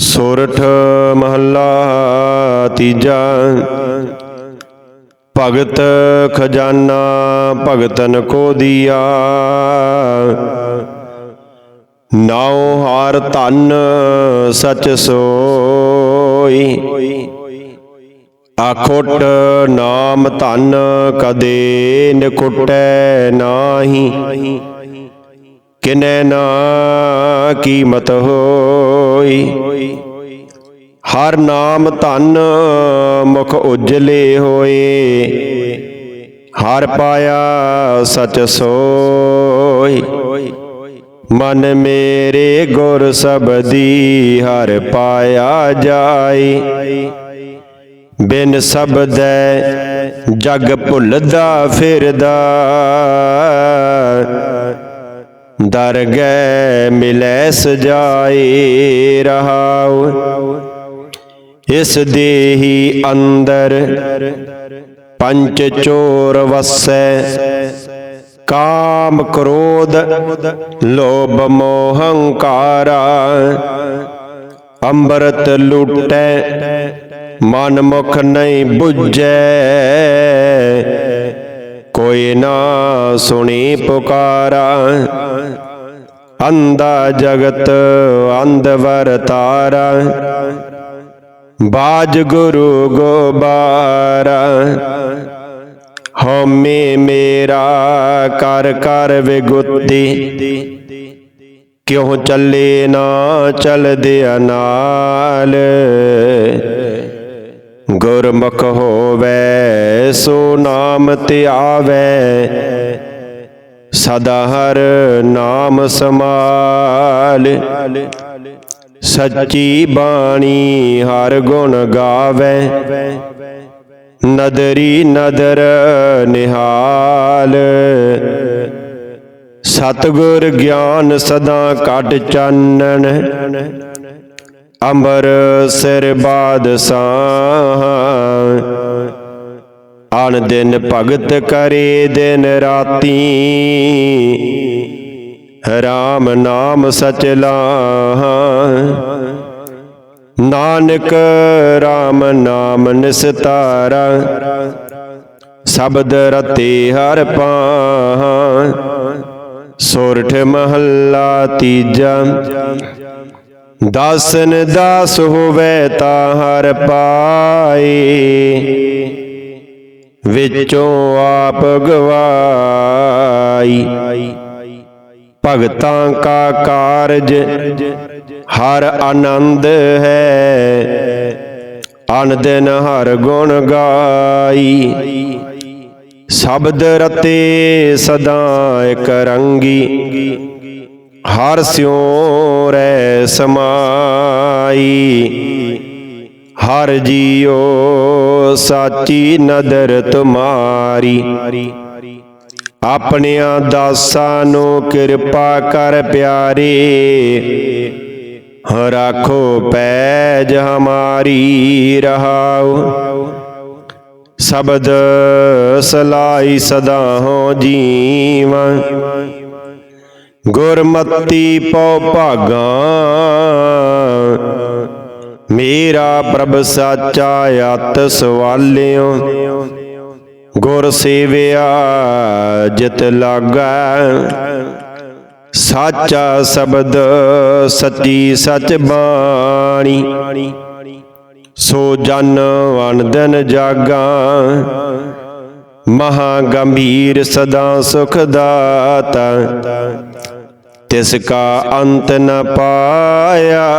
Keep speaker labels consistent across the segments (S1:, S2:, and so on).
S1: ਸੋਰਠ ਮਹੱਲਾ ਤੀਜਾ। ਭਗਤ ਖਜ਼ਾਨਾ ਭਗਤਨ ਕੋ ਦੀਆ। ਨਾਉ ਹਾਰ ਧਨ ਸਚ ਸੋਈ। ਆਖੋਟ ਨਾਮ ਧਨ ਕਦੇ ਨਿਕੁਟੈ ਨਾਹੀ। ਕਿਨੈ ਨਾ ਕੀਮਤ ਹੋਈ। ਹਰ ਨਾਮ ਧਨ ਮੁਖ ਉਜਲੇ ਹੋਏ, ਹਰ ਪਾਇਆ ਸਚ ਸੋਈ। ਮਨ ਮੇਰੇ ਗੁਰ ਸਬਦੀ ਹਰ ਪਾਇਆ ਜਾਈ। ਬਿਨ ਸਬਦੈ ਜਗ ਭੁੱਲਦਾ ਫਿਰਦਾ। ਦਰਗਹਿ ਮਿਲੈ ਸਜਾਏ ਰਹਾਉ। ਇਸ ਦੇਹੀ ਅੰਦਰ ਪੰਚ ਚੋਰ ਵਸੈ। ਕਾਮ ਕ੍ਰੋਧ, ਲੋਭ ਮੋਹ ਹੰਕਾਰਾ ਅੰਮ੍ਰਿਤ ਲੁਟੈ, ਮਨ ਮੁਖ ਨਹੀਂ ਬੁੱਝੈ। ਕੋਈ ਨਾ ਸੁਣੀ ਪੁਕਾਰਾ। ਅੰਧਾ ਜਗਤ ਅੰਧ ਵਰਤਾਰਾ। ਬਾਜ ਗੁਰੂ ਗੋਬਾਰਾ। ਹਉਮੈ ਮੇਰਾ ਕਰ ਕਰ ਵਿਗੁੱਤੀ। ਕਿਉ ਚੱਲੇ ਨਾ ਚਲਦੇ ਨਾਲ ਗੁਰਮੁਖ ਹੋਵੇ, ਸੋ ਨਾਮ ਧਿਆਵੇ ਸਦਾ ਹਰ ਨਾਮ ਸਮਾਲ ਸੱਚੀ ਬਾਣੀ ਹਰ ਗੁਣ ਗਾਵੇ। ਨਦਰੀ ਨਦਰ ਨਿਹਾਲ। ਸਤਗੁਰ ਗਿਆਨ ਸਦਾ ਕਟ ਚਾਨਣ। ਅੰਬਰ ਸਿਰ ਬਾਦਸ਼ਾਹ। ਅਨ ਦਿਨ ਭਗਤ ਕਰੇ ਦਿਨ ਰਾਤੀ। ਰਾਮ ਨਾਮ ਸਚ ਲਾਹਾਂ। ਨਾਨਕ ਰਾਮ ਨਾਮ ਨਿਸਤਾਰਾ। ਸ਼ਬਦ ਰਤੇ ਹਰ ਪਾਹਾਂ। ਸੋਰਠ ਮਹੱਲਾ ਤੀਜਾ। ਦਾਸਨ ਦਾਸ ਹੋਵੇ ਤਾਂ ਹਰ ਪਾਏ ਵਿੱਚੋਂ ਆਪ ਗਵਾਈ। ਭਗਤਾਂ ਕਾ ਕਾਰਜ ਹਰ ਆਨੰਦ ਹੈ। ਅਨ ਦਿਨ ਹਰ ਗੁਣ ਗਾਈ। ਸ਼ਬਦ ਰਤੇ ਸਦਾ ਇਕ ਰੰਗੀ। ਹਰ ਸਿਉ ਰੈ ਸਮਾਈ। ਹਰ ਜੀਓ ਸਾਚੀ ਨਦਰ ਤੁਮਾਰੀ। ਆਪਣਿਆਂ ਦਾਸਾਂ ਨੂੰ ਕਿਰਪਾ ਕਰ ਪਿਆਰੇ। ਰਾਖੋ ਪੈਜ ਹਮਾਰੀ ਰਹਾਉ। ਸ਼ਬਦ ਸਲਾਈ ਸਦਾ ਹੋ ਜੀਵਾਂ ਗੁਰਮਤੀ ਪਉ ਭਾਗਾ। ਮੇਰਾ ਪ੍ਰਭ ਸਾਚਾ ਅਤ ਸਵਾਲਿਓ। ਗੁਰ ਸੇਵਿਆ ਜਿਤ ਲਾਗਾ। ਸਾਚਾ ਸ਼ਬਦ ਸਤੀ ਸਚ ਬਾਣੀ। ਸੋ ਜਨ ਵਨਦਨ ਜਾਗਾ। ਮਹਾ ਗੰਭੀਰ ਸਦਾ ਸੁਖ ਦਾਤਾ। ਤਿਸ ਕਾ ਅੰਤ ਨ ਪਾਇਆ।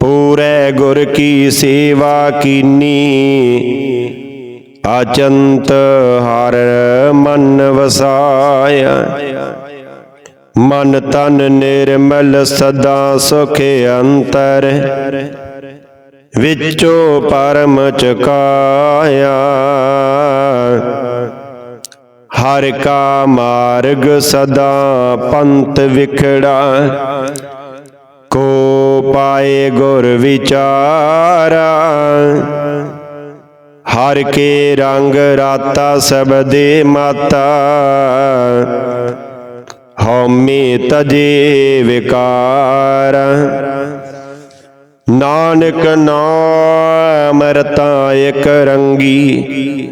S1: ਪੂਰੇ ਗੁਰ ਕੀ ਸੇਵਾ ਕੀਨੀ। ਅਚੰਤ ਹਰ ਮਨ ਵਸਾਇਆ। ਮਨ ਤਨ ਨਿਰਮਲ ਸਦਾ ਸੁਖ ਅੰਤਰ। ਵਿੱਚੋ ਪਰਮ ਚਕਾਇਆ। ਹਰ ਕਾ ਮਾਰਗ ਸਦਾ ਪੰਤ ਵਿਖੜਾ। ਕੋ ਪਾਏ ਗੁਰ ਵਿਚਾਰਾ। ਹਰ ਕੇ ਰੰਗ ਰਾਤਾ ਸਬਦੇ ਮਾਤਾ। ਹਉਮੈ ਤਜੇ ਵਿਕਾਰ। ਨਾਨਕ ਨਾਮ ਰਤਾ ਇਕ ਰੰਗੀ,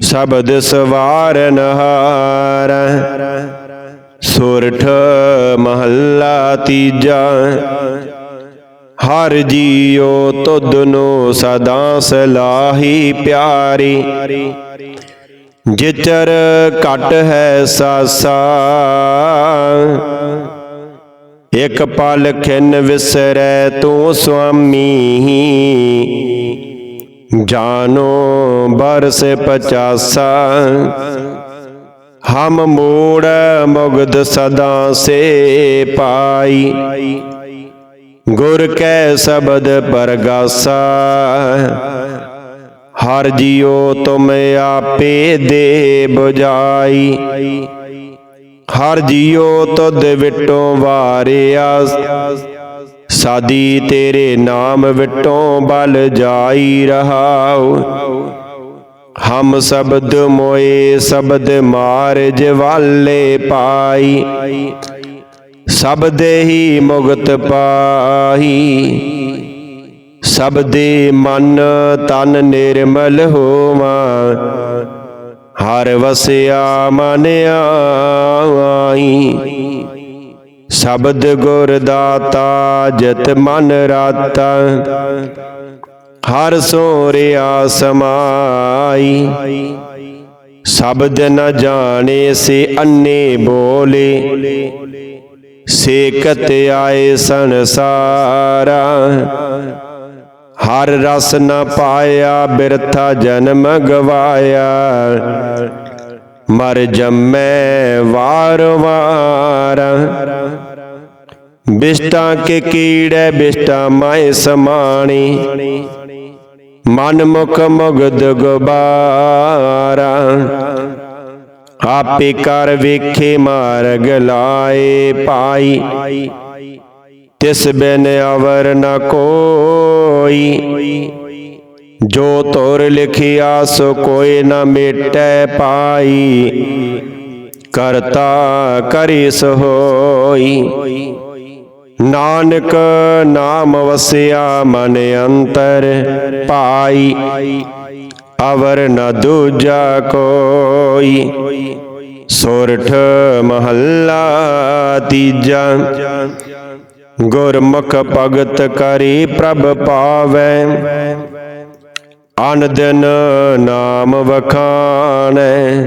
S1: ਸ਼ਬਦ ਸਵਾਰਨ ਹਾਰ ਸੁਰਠ ਮਹੱਲਾ ਤੀਜਾ ਹਰ ਜੀਉ ਤੁਧ ਨੂੰ ਸਦਾ ਸਲਾਹੀ ਪਿਆਰੀ। ਜਿਚਰ ਘਟ ਹੈ ਸਾਸਾ, ਇਕ ਪਲ ਖਿਨ ਵਿਸਰੈ ਤੂੰ ਸੁਆਮੀ ਜਾਨੋ ਬਰਸ ਪਚਾਸਾ, ਹਮ ਮੋੜ ਮੁਗਦ ਸਦਾ ਸੇ ਪਾਈ। ਗੁਰ ਕੈ ਸ਼ਬਦ ਪਰਗਾਸਾ, ਹਰ ਜੀਉ ਤੁਮ ਆਪੇ ਦੇ 부ਜਾਈ ਹਰ ਜੀਉ ਤੁਧ ਵਿਟੋ ਵਾਰਿਆ, ਸਾਦੀ ਤੇਰੇ ਨਾਮ ਵਿਟੋ ਬਲ ਜਾਈ ਰਹਾਉ। ਹਮ ਸ਼ਬਦ ਮੋਏ, ਸ਼ਬਦ ਮਾਰ ਜਵਾਲੇ ਪਾਈ। ਸਬਦੇ ਹੀ ਮੁਗਤ ਪਾਹੀ। ਸਬਦੇ ਮਨ ਤਨ ਨਿਰਮਲ ਹੋਵਾ। ਹਰ ਵਸਿਆ ਮਨ ਆਈ। ਸ਼ਬਦ ਗੁਰ ਦਾਤਾ ਜਤ ਮਨ ਰਾਤਾ। ਹਰ ਸੋਰਿਆ ਸਮਾਈ। ਸ਼ਬਦ ਨ ਜਾਣੇ ਸੇ ਅੰਨੇ ਬੋਲੇ। ਸੇਕਤ ਆਏ ਸੰਸਾਰਾ ਹਰ ਰਸ ਨ ਪਾਇਆ, ਬਿਰਥਾ ਜਨਮ ਗਵਾਇਆ। ਮਰ ਜੰਮੈ ਵਾਰ ਵਾਰ। ਬਿਸ਼ਟਾਂ ਕੇ ਕੀੜੇ, ਬਿਸ਼ਟਾਂ ਮਾਏ ਸਮਾਣੀ। ਮਨ ਮੁਖ ਮੁਗਦ ਗੁਬਾਰਾ। ਆਪੇ ਕਰ ਵੇਖੇ ਮਾਰਗ ਲਾਏ ਪਾਈ। ਤਿਸ ਬਿਨ ਅਵਰ ਨ ਕੋਈ। ਜੋ ਤੋਰ ਲਿਖਿਆ ਸੋ ਕੋਈ ਨ ਮੇਟੈ ਪਾਈ। ਕਰਤਾ ਕਰੀ ਸੋਈ ਨਾਨਕ ਨਾਮ ਵਸਿਆ ਮਨ ਅੰਤਰ ਪਾਈ। ਅਵਰ ਨ ਦੂਜਾ ਕੋ ਕੋਈ ਸੋਰਠ ਮਹੱਲਾ ਤੀਜਾ। ਗੁਰਮੁਖ ਭਗਤ ਕਰੀ ਪ੍ਰਭ ਪਾਵੈ। ਅਨਦਿਨ ਨਾਮ ਵਖਾਣੈ।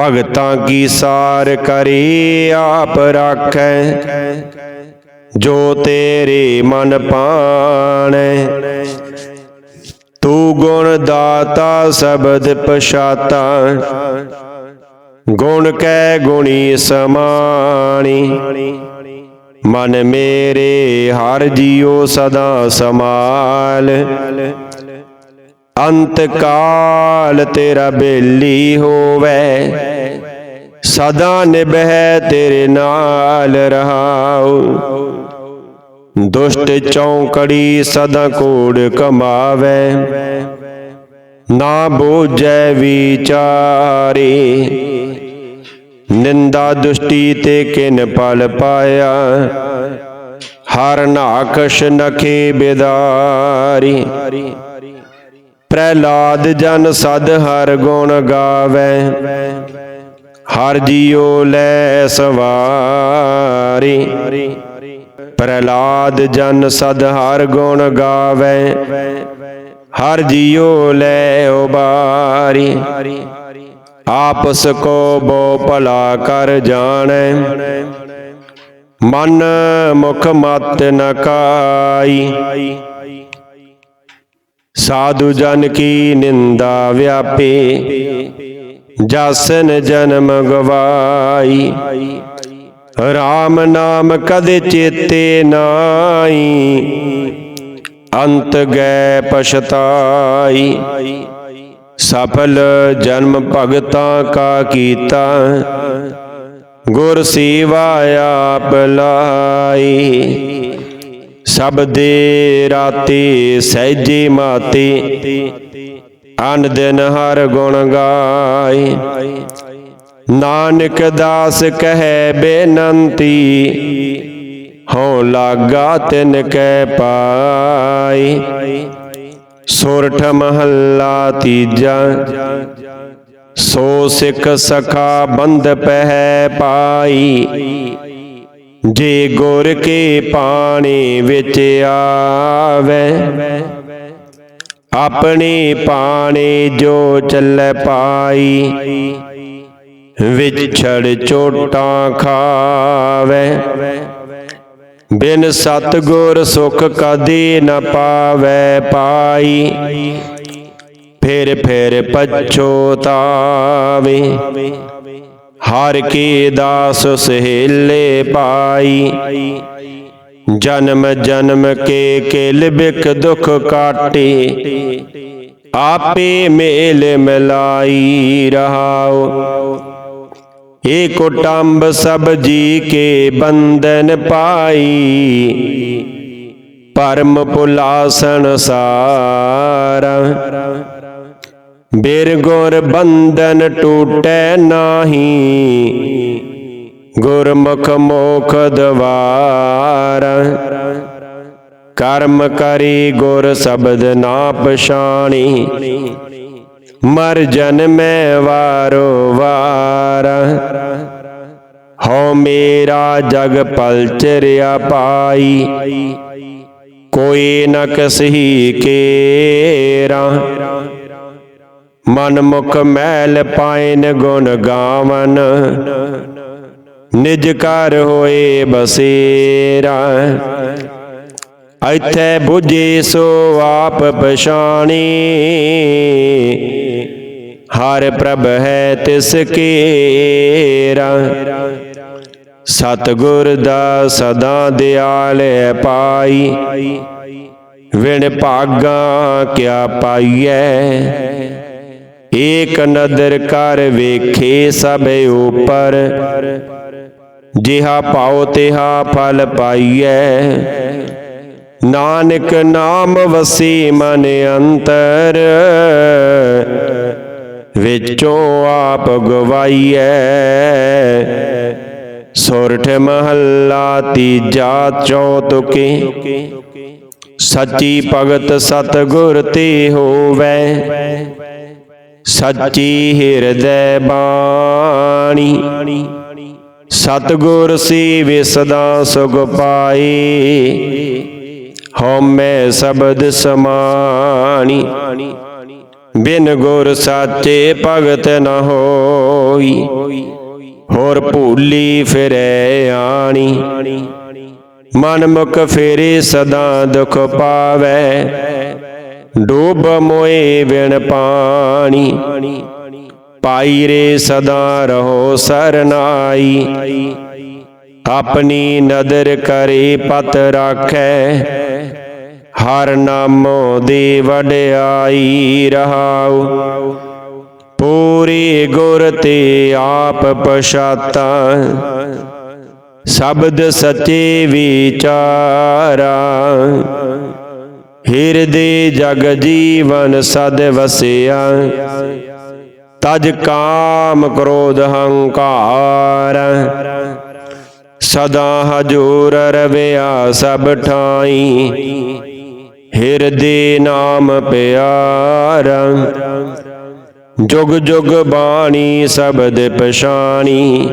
S1: ਭਗਤਾਂ ਕੀ ਸਾਰ ਕਰੀ ਆਪ ਰਾਖੈ। ਜੋ ਤੇਰੇ ਮਨ ਪਾਣੈ। ਤੂੰ ਗੁਣ ਦਾਤਾ ਸ਼ਬਦ ਪਛਾਤਾ। ਗੁਣ ਕੈ ਗੁਣੀ ਸਮਾਣੀ। ਮਨ ਮੇਰੇ ਹਰ ਜੀਉ ਸਦਾ ਸਮਾਲ। ਅੰਤ ਕਾਲ ਤੇਰਾ ਬੇਲੀ ਹੋਵੇ। ਸਦਾ ਨਿਭੈ ਤੇਰੇ ਨਾਲ ਰਹਾਉ। ਦੁਸ਼ਟ ਚੌਂਕੜੀ ਸਦਾ ਕੋੜ ਕਮਾਵੇ। ਨਾ ਬੋਝੈ ਵਿਚਾਰੇ। ਨਿੰਦਾ ਦੁਸ਼ਟੀ ਤੇ ਕਿਨ ਪਲ ਪਾਇਆ। ਹਰ ਨਾਕਸ਼ ਨਖੇ ਬਿਦਾਰੀ। ਪ੍ਰਹਿਲਾਦ ਜਨ ਸਦ ਹਰ ਗੁਣ ਗਾਵੇ। ਹਰ ਜੀਉ ਲੈ ਸਵਾਰੀ। ਪ੍ਰਹਲਾਦ ਜਨ ਸਦ ਹਰ ਗੁਣ ਗਾਵੇ, ਹਰ ਜੀਉ ਲੈ ਉਬਾਰੀ। ਆਪਸ ਕੋ ਬੋ ਭਲਾ ਕਰ ਜਾਣੈ, ਮਨ ਮੁਖ ਮਤ ਨ ਕਾਈ। ਸਾਧੂ ਜਨ ਕੀ ਨਿੰਦਾ ਵਿਆਪੇ, ਜਸਨ ਜਨਮ ਗਵਾਈ RAM ਨਾਮ ਕਦੇ ਚੇਤੇ ਨਾਈ ਅੰਤ ਗੈ ਪਛਤਾਈ। ਸਫਲ ਜਨਮ ਭਗਤਾਂ ਕਾ ਕੀਤਾ, ਗੁਰ ਸੇਵਾ ਆਪ ਲਾਈ। ਸਭ ਦੇ ਰਾਤੇ ਸਹਿਜੇ ਮਾਤੇ, ਅਨ ਦਿਨ ਹਰ ਗੁਣ ਗਾਏ। ਨਾਨਕ ਦਾਸ ਕਹੈ ਬੇਨੰਤੀ, ਹਉ ਲਾਗਾ ਤਿਨ ਕੈ ਪਾਈ। ਸੁਰਠ ਮਹੱਲਾ ਤੀਜਾ, ਸੋ ਸਿੱਖ ਸਖਾ ਬੰਧ ਪਹਿ ਪਾਈ। ਜੇ ਗੁਰ ਕੇ ਪਾਣੀ ਵਿੱਚ ਆਵੇ, ਆਪਣੇ ਪਾਣੀ ਜੋ ਚੱਲੇ ਪਾਈ। ਵਿਛੜ ਚੋਟਾਂ ਖਾਵੇ। ਬਿਨ ਸਤਗੁਰ ਸੁਖ ਕਦੇ ਨ ਪਾਵੇ ਪਾਈ। ਫਿਰ ਫਿਰ ਪਛੋਤਾਵੇ ਹਰ ਕੀ ਦਾਸ ਸਹੇਲੇ ਪਾਈ। ਜਨਮ ਜਨਮ ਕੇ ਕੇਲ ਬਿਕ ਦੁਖ ਕਾਟੇ। ਆਪੇ ਮੇਲ ਮਿਲਾਈ ਰਹਾਓ। ਏ ਕੁਟੰਬ ਸਭ ਜੀ ਕੇ ਬੰਧਨ ਪਾਈ। ਪਰਮ ਪੁਲਾਸਣ ਸਾਰ। ਬਿਰ ਗੁਰ ਬੰਧਨ ਟੂਟੈ ਨਾਹੀ। ਗੁਰਮੁਖ ਮੋਖ ਦਵਾਰ। ਕਰਮ ਕਰੀ ਗੁਰ ਸ਼ਬਦ ਨਾ ਪਛਾਣੀ ਮਰ ਜਨਮੈ ਵਾਰੋ ਵਾਰ। ਹਉ ਮੇਰਾ ਜਗ ਪਲਚਰਿਆ ਪਾਈ। ਕੋਈ ਨ ਕਸਹੀ ਕੇਰਾ। ਮਨ ਮੁਖ ਮੈਲ ਪਾਇਨ ਗੁਣ ਗਾਵਨ। ਨਿਜ ਘਰ ਹੋਏ ਬਸੇਰਾ। ਇੱਥੇ ਬੁਝੇ ਸੋ ਆਪ ਪਛਾਣੀ। ਹਰ ਪ੍ਰਭ ਹੈ ਤਿਸ ਕੇਰਾ ਸਤਗੁਰ ਦਾ ਸਦਾ ਦਿਆਲ ਹੈ ਪਾਈ। ਵਿਣ ਭਾਗਾ ਕਿਆ ਪਾਈਐ। ਏਕ ਨਦਰ ਕਰ ਵੇਖੇ ਸਭ ਉਪਰ। ਜਿਹਾ ਪਾਉ ਤਿਹਾ ਫਲ ਪਾਈਐ। ਨਾਨਕ ਨਾਮ ਵਸੀ ਮਨ ਅੰਤਰ। ਵਿੱਚੋਂ ਆਪ ਗਵਾਈਐ। ਸੁਰਠ ਮਹੱਲਾ ਤੀਜਾ ਚੌਤੁਕੇ ਸੱਚੀ ਭਗਤ ਸਤਗੁਰ ਤੇ ਹੋਵੇ। ਸੱਚੀ ਹਿਰਦੈ ਬਾਣੀ। ਸਤਗੁਰ ਸੀ ਸਦਾ ਸੁਖ ਪਾਈ ਹਉਮੈ ਸ਼ਬਦ ਸਮਾਣੀ। ਬਿਨ ਗੁਰ ਸਾਚੇ ਭਗਤ ਨ ਹੋਈ। ਹੋਰ ਭੂਲੀ ਫਿਰੈ ਆਣੀ। ਮਨ ਮੁਖ ਫੇਰੇ ਸਦਾ ਦੁਖ ਪਾਵੇ। ਡੂਬ ਮੋਏ ਬਿਨ ਪਾਣੀ। ਪਾਈ ਰੇ ਸਦਾ ਰਹੋ ਸਰਨਾਈ। ਆਪਣੀ ਨਦਰ ਕਰੇ ਪਤ ਰਾਖੈ। ਹਰ ਨਾਮੋ ਦੇ ਵਡਿਆਈ ਰਹਾਉ। ਪੂਰੀ ਗੁਰ ਤੇ ਆਪ ਪਛਾਤਾ। ਸ਼ਬਦ ਸੱਚੇ ਵਿਚਾਰਾ। ਹਿਰਦੇ ਜਗ ਜੀਵਨ ਸਦ ਵਸਿਆ। ਤਜ ਕਾਮ ਕ੍ਰੋਧ ਹੰਕਾਰ। ਸਦਾ ਹਜੂਰ ਰਵਿਆ ਸਭ ਠਾਈ। ਹਿਰਦੇ ਨਾਮ ਪਿਆਰਾ। ਜੁਗ ਜੁਗ ਬਾਣੀ ਸ਼ਬਦ ਪਛਾਣੀ।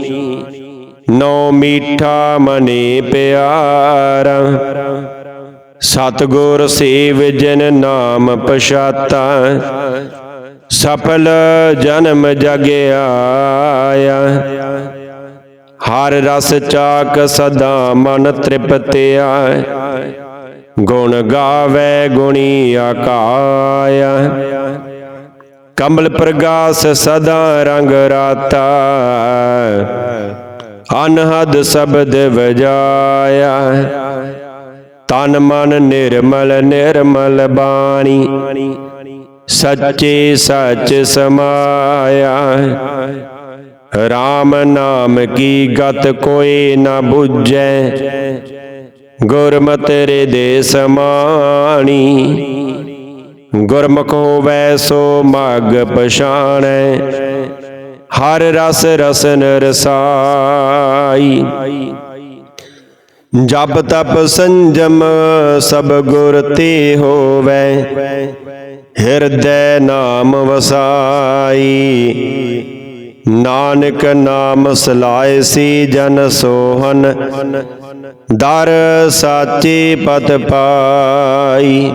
S1: ਨੌ ਮੀਠਾ ਮਨੇ ਪਿਆਰਾ। ਸਤਗੁਰ ਸੇਵ ਜਨ ਨਾਮ ਪਛਾਤਾ। ਸਫਲ ਜਨਮ ਜਗਿਆਇਆ ਹਰ ਰਸ ਚਾਕ ਸਦਾ ਮਨ ਤ੍ਰਿਪਤਿਆ। ਗੁਣ ਗਾਵੇ ਗੁਣੀ ਆਕਾਇਆ। ਕਮਲ ਪ੍ਰਗਾਸ ਸਦਾ ਰੰਗ ਰਾਤਾ। ਅਨਹਦ ਸ਼ਬਦ ਵਜਾਇਆ। ਤਨ ਮਨ ਨਿਰਮਲ ਨਿਰਮਲ ਬਾਣੀ। ਸੱਚੇ ਸੱਚ ਸਮਾਇਆ। RAM ਨਾਮ ਕੀ ਗਤ ਕੋਈ ਨਾ ਬੁੱਝੈ। ਝੈ ਗੁਰਮਤਿ ਹਿਰਦੇ ਸਮਾਣੀ। ਗੁਰਮੁਖ ਹੋਵੈ ਸੋ ਮਗ ਪਛਾਣੈ। ਹਰ ਰਸ ਰਸਨ ਰਸਾਈ। ਜਪ ਤਪ ਸੰਜਮ ਸਭ ਗੁਰ ਤੇ ਹੋਵੇ। ਹਿਰਦੈ ਨਾਮ ਵਸਾਈ। ਨਾਨਕ ਨਾਮ ਸਲਾਏ ਸੀ ਜਨ ਸੋਹਨ। ਦਰ ਸਾਚੇ ਪਤ ਪਾਈ।